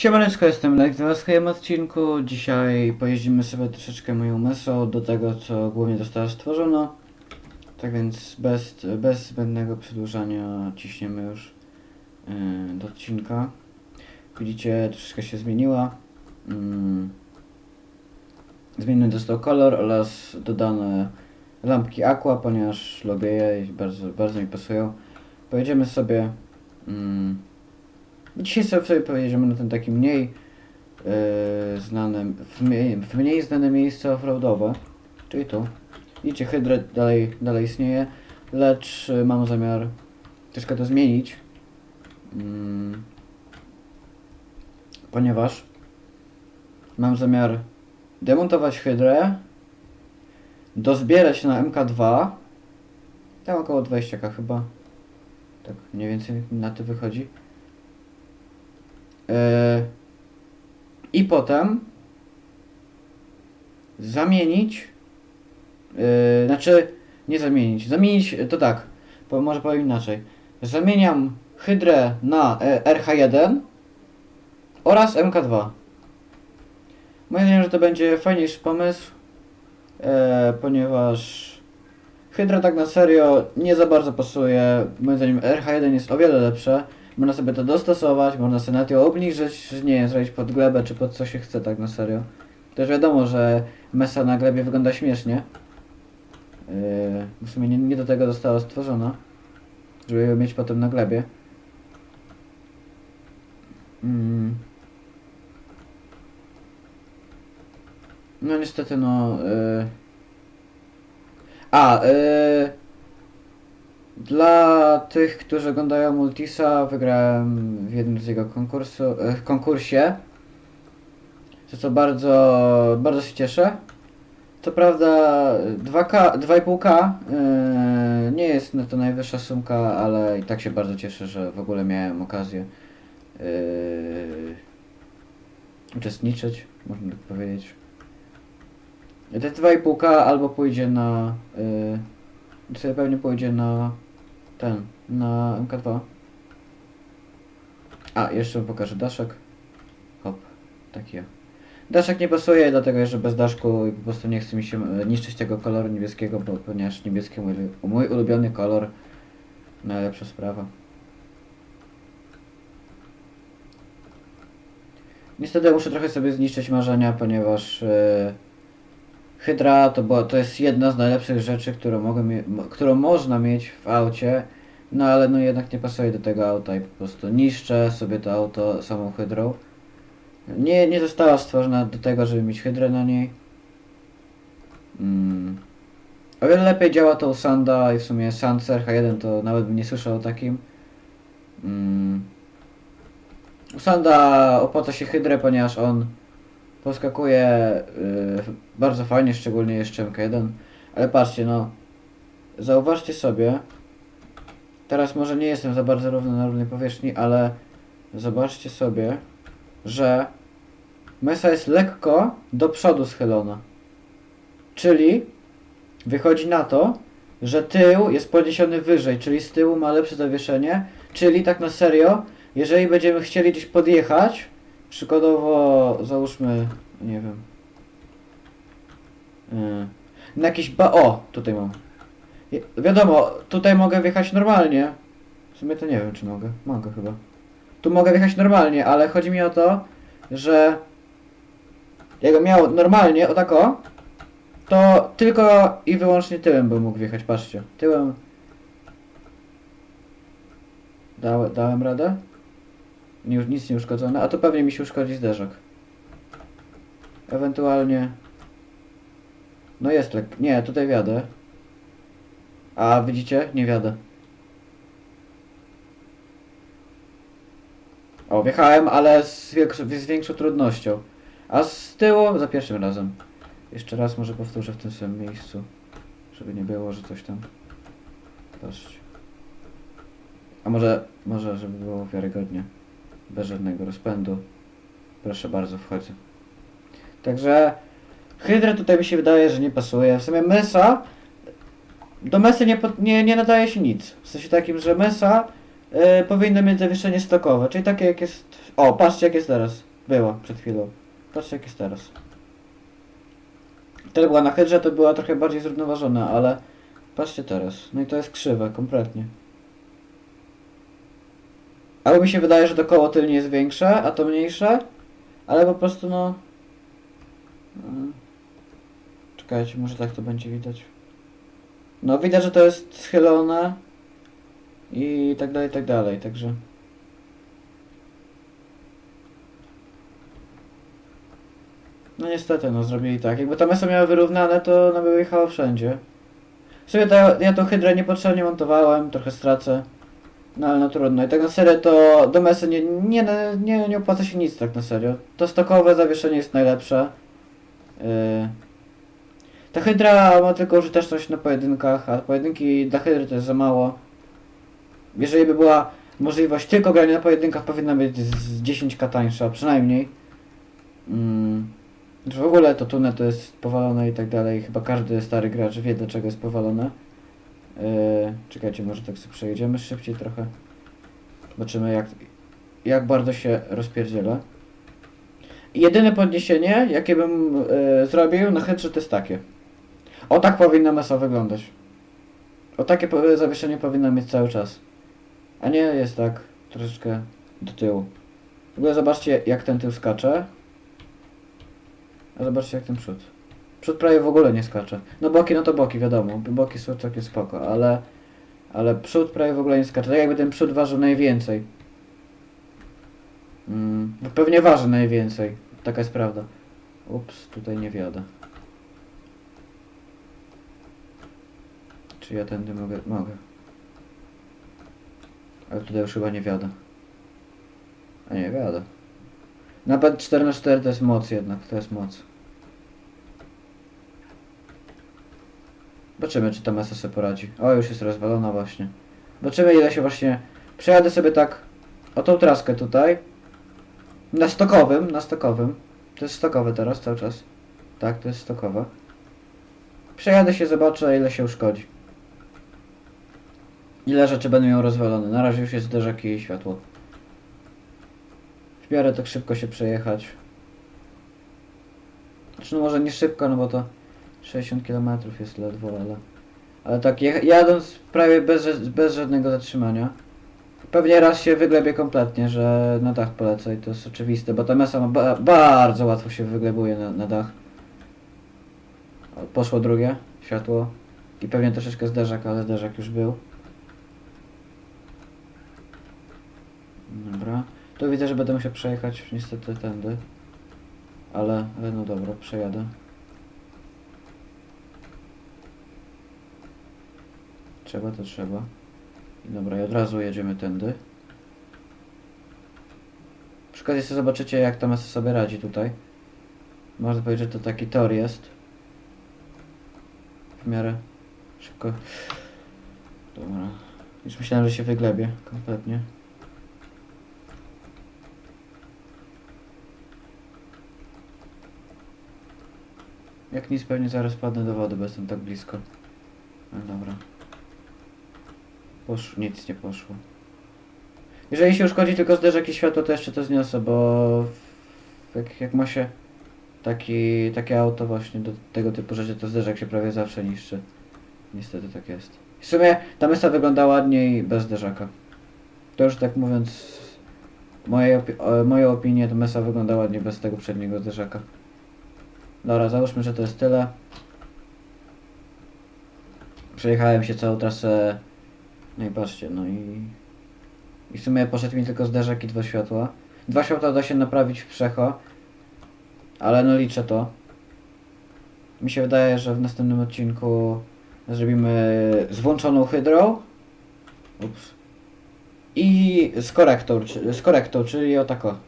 Siemaneczko, jestem Lex w swoim odcinku. Dzisiaj pojeździmy sobie troszeczkę moją mesą do tego, co głównie zostało stworzono. Tak więc bez, bez zbędnego przedłużania ciśniemy już yy, do odcinka. Widzicie, troszeczkę się zmieniła. Mm. Zmieniony został kolor oraz dodane lampki aqua, ponieważ lubię je i bardzo, bardzo mi pasują. Pojedziemy sobie... Mm, Dzisiaj sobie, pojedziemy na ten taki mniej yy, znane, w mniej, w mniej znane miejsce offroadowe, czyli tu. Widzicie, Hydra dalej, dalej istnieje, lecz yy, mam zamiar troszkę to zmienić, mm, ponieważ mam zamiar demontować Hydrę, dozbierać na MK2, tam około 20k chyba, tak mniej więcej na to wychodzi. Yy, I potem zamienić, yy, znaczy nie zamienić, zamienić to tak, może powiem inaczej. Zamieniam Hydrę na e, RH1 oraz MK2. Moim zdaniem, że to będzie fajniejszy pomysł, e, ponieważ Hydra tak na serio nie za bardzo pasuje. Moim zdaniem RH1 jest o wiele lepsze. Można sobie to dostosować, można sobie nawet ją obniżyć, nie wiem, zrobić pod glebę czy pod co się chce tak na serio. Też wiadomo, że mesa na glebie wygląda śmiesznie. Yy, w sumie nie, nie do tego została stworzona, żeby ją mieć potem na glebie. Mm. No niestety no... Yy... A, yy... Dla tych, którzy oglądają Multisa, wygrałem w jednym z jego konkursu, e, konkursie. Za co bardzo, bardzo się cieszę. Co prawda 2K, 2,5K yy, nie jest to najwyższa sumka, ale i tak się bardzo cieszę, że w ogóle miałem okazję yy, uczestniczyć, można tak powiedzieć. Te 2,5K albo pójdzie na... Yy, sobie pewnie pójdzie na ten, na MK2. A, jeszcze wam pokażę daszek. Hop, taki ja. Daszek nie pasuje, dlatego że bez daszku i po prostu nie chce mi się e, niszczyć tego koloru niebieskiego, bo ponieważ niebieski mój, mój ulubiony kolor. Najlepsza sprawa. Niestety muszę trochę sobie zniszczyć marzenia, ponieważ e, Hydra to, była, to jest jedna z najlepszych rzeczy, którą, mogę którą można mieć w aucie, no ale no jednak nie pasuje do tego auta i po prostu niszczę sobie to auto samą Hydrą. Nie, nie została stworzona do tego, żeby mieć Hydrę na niej. Mm. O wiele lepiej działa to u Sanda i w sumie Sand H1 to nawet bym nie słyszał o takim. Mm. U Sanda opłaca się Hydrę, ponieważ on poskakuje yy, bardzo fajnie, szczególnie jeszcze MK1. Ale patrzcie, no. Zauważcie sobie. Teraz może nie jestem za bardzo równo na równej powierzchni, ale zobaczcie sobie, że mesa jest lekko do przodu schylona. Czyli wychodzi na to, że tył jest podniesiony wyżej, czyli z tyłu ma lepsze zawieszenie, czyli tak na serio, jeżeli będziemy chcieli gdzieś podjechać, przykładowo załóżmy, nie wiem, yy, na jakiś ba... O, tutaj mam. Wiadomo, tutaj mogę wjechać normalnie. W sumie to nie wiem, czy mogę. Mogę chyba. Tu mogę wjechać normalnie, ale chodzi mi o to, że jakbym miał normalnie, o tak o, to tylko i wyłącznie tyłem bym mógł wjechać, patrzcie. Tyłem... Dałem, dałem radę? Nie, nic nie uszkodzone, a to pewnie mi się uszkodzi zderzak. Ewentualnie... No jest lek... Nie, tutaj wiadę. A widzicie? Nie wiadę. O, wjechałem, ale z, większą- z większą trudnością. A z tyłu za pierwszym razem. Jeszcze raz może powtórzę w tym samym miejscu. Żeby nie było, że coś tam. Patrzcie. A może, może, żeby było wiarygodnie. Bez żadnego rozpędu. Proszę bardzo, wchodzę. Także Hydra tutaj mi się wydaje, że nie pasuje. W sumie Mesa do Mesy nie, nie, nie nadaje się nic. W sensie takim, że Mesa y, powinna mieć zawieszenie stokowe, czyli takie jak jest... O, patrzcie jak jest teraz. Była przed chwilą. Patrzcie jak jest teraz. Wtedy była na hydrze, to była trochę bardziej zrównoważona, ale patrzcie teraz. No i to jest krzywe, kompletnie. Albo mi się wydaje, że to koło tylnie jest większe, a to mniejsze, ale po prostu no... Mm. Czekajcie, może tak to będzie widać. No widać, że to jest schylone i tak dalej, i tak dalej, także... No niestety, no zrobili tak. Jakby ta mesa miała wyrównane, to ona by jechała wszędzie. W sumie to ja tą hydrę niepotrzebnie montowałem, trochę stracę. No ale no trudno. I tak na serio to do mesy nie, nie, nie, nie opłaca się nic tak na serio. To stokowe zawieszenie jest najlepsze. Yy. Ta hydra ma tylko użyteczność na pojedynkach, a pojedynki dla hydry to jest za mało. Jeżeli by była możliwość tylko grania na pojedynkach, powinna być z 10k tańsza, przynajmniej. Mm. W ogóle to tunel to jest powalone i tak dalej. Chyba każdy stary gracz wie dlaczego jest powalone. Yy, czekajcie, może tak sobie przejedziemy szybciej trochę. Zobaczymy jak, jak bardzo się rozpierdziela. I Jedyne podniesienie, jakie bym yy, zrobił na to jest takie. O tak powinna masa wyglądać. O takie zawieszenie powinna mieć cały czas. A nie jest tak troszeczkę do tyłu. W ogóle zobaczcie jak ten tył skacze. A zobaczcie jak ten przód. Przód prawie w ogóle nie skacze. No boki, no to boki, wiadomo. Boki są całkiem spoko, ale... Ale przód prawie w ogóle nie skacze. Tak jakby ten przód ważył najwięcej. Mm, pewnie waży najwięcej. Taka jest prawda. Ups, tutaj nie wiadę. Czy ja tędy mogę? Mogę. Ale tutaj już chyba nie wiadę. A nie, wiadę. Napad 4 na 4 to jest moc jednak, to jest moc. Zobaczymy, czy ta masa sobie poradzi. O, już jest rozwalona właśnie. Zobaczymy, ile się właśnie... Przejadę sobie tak o tą traskę tutaj. Na stokowym, na stokowym. To jest stokowe teraz cały czas. Tak, to jest stokowe. Przejadę się, zobaczę, ile się uszkodzi. Ile rzeczy będę miał rozwalone. Na razie już jest zderzak i światło. W miarę tak szybko się przejechać. Znaczy no może nie szybko, no bo to 60 km jest ledwo, ale... Ale tak jadąc prawie bez, bez żadnego zatrzymania. Pewnie raz się wyglebię kompletnie, że na dach polecę i to jest oczywiste, bo ta mesa ba bardzo łatwo się wyglebuje na, na dach. Poszło drugie światło i pewnie troszeczkę zderzak, ale zderzak już był. Dobra. Tu widzę, że będę musiał przejechać niestety tędy. Ale, ale no dobra, przejadę. Trzeba to trzeba. I dobra, i od razu jedziemy tędy. Przy okazji sobie zobaczycie jak ta masa sobie radzi tutaj. Można powiedzieć, że to taki tor jest. W miarę szybko. Dobra. Już myślałem, że się wyglebie kompletnie. Jak nic pewnie zaraz padnę do wody, bo jestem tak blisko. No dobra. Poszło, nic nie poszło. Jeżeli się uszkodzi tylko zderzak i światło, to jeszcze to zniosę, bo jak, jak ma się taki, takie auto właśnie do tego typu rzeczy, to zderzak się prawie zawsze niszczy. Niestety tak jest. W sumie ta mesa wygląda ładniej bez zderzaka. To już tak mówiąc, moje, opi moje opinie, to mesa wygląda ładnie bez tego przedniego zderzaka. Dobra, załóżmy, że to jest tyle. Przejechałem się całą trasę. No i patrzcie, no i... I w sumie poszedł mi tylko zderzak i dwa światła. Dwa światła da się naprawić w przecho. Ale no liczę to. Mi się wydaje, że w następnym odcinku zrobimy z włączoną hydrą. Ups. I z korektą, czy- z korektą, czyli o tako.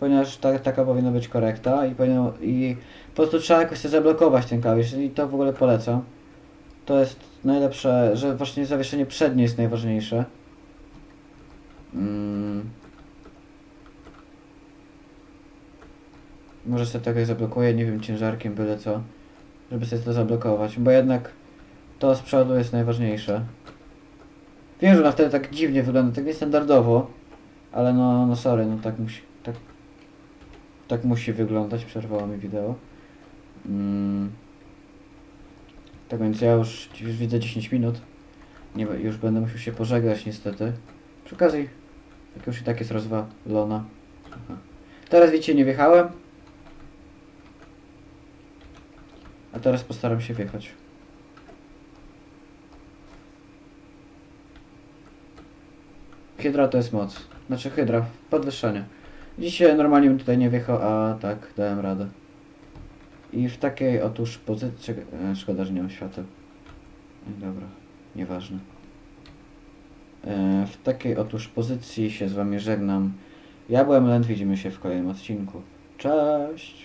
Ponieważ ta, taka powinna być korekta i powinno, i po prostu trzeba jakoś zablokować ten klawisz i to w ogóle polecam. To jest najlepsze, że właśnie zawieszenie przednie jest najważniejsze. Mm. Może sobie tak zablokuję, nie wiem, ciężarkiem byle co, żeby sobie to zablokować, bo jednak to z przodu jest najważniejsze. Wiem, że ona wtedy tak dziwnie wygląda, tak niestandardowo, ale no, no sorry, no tak musi, tak tak musi wyglądać, przerwało mi wideo. Mm. Tak więc ja już, już widzę 10 minut. Nie, już będę musiał się pożegnać niestety. Przy okazji, jak już i tak jest rozwalona. Aha. Teraz widzicie, nie wjechałem. A teraz postaram się wjechać. Hydra to jest moc. Znaczy hydra, podwyższenie. Dzisiaj normalnie bym tutaj nie wjechał, a tak, dałem radę. I w takiej otóż pozycji... E, szkoda, że nie mam świateł. E, Dobra, nieważne. E, w takiej otóż pozycji się z wami żegnam. Ja byłem Lent, widzimy się w kolejnym odcinku. Cześć!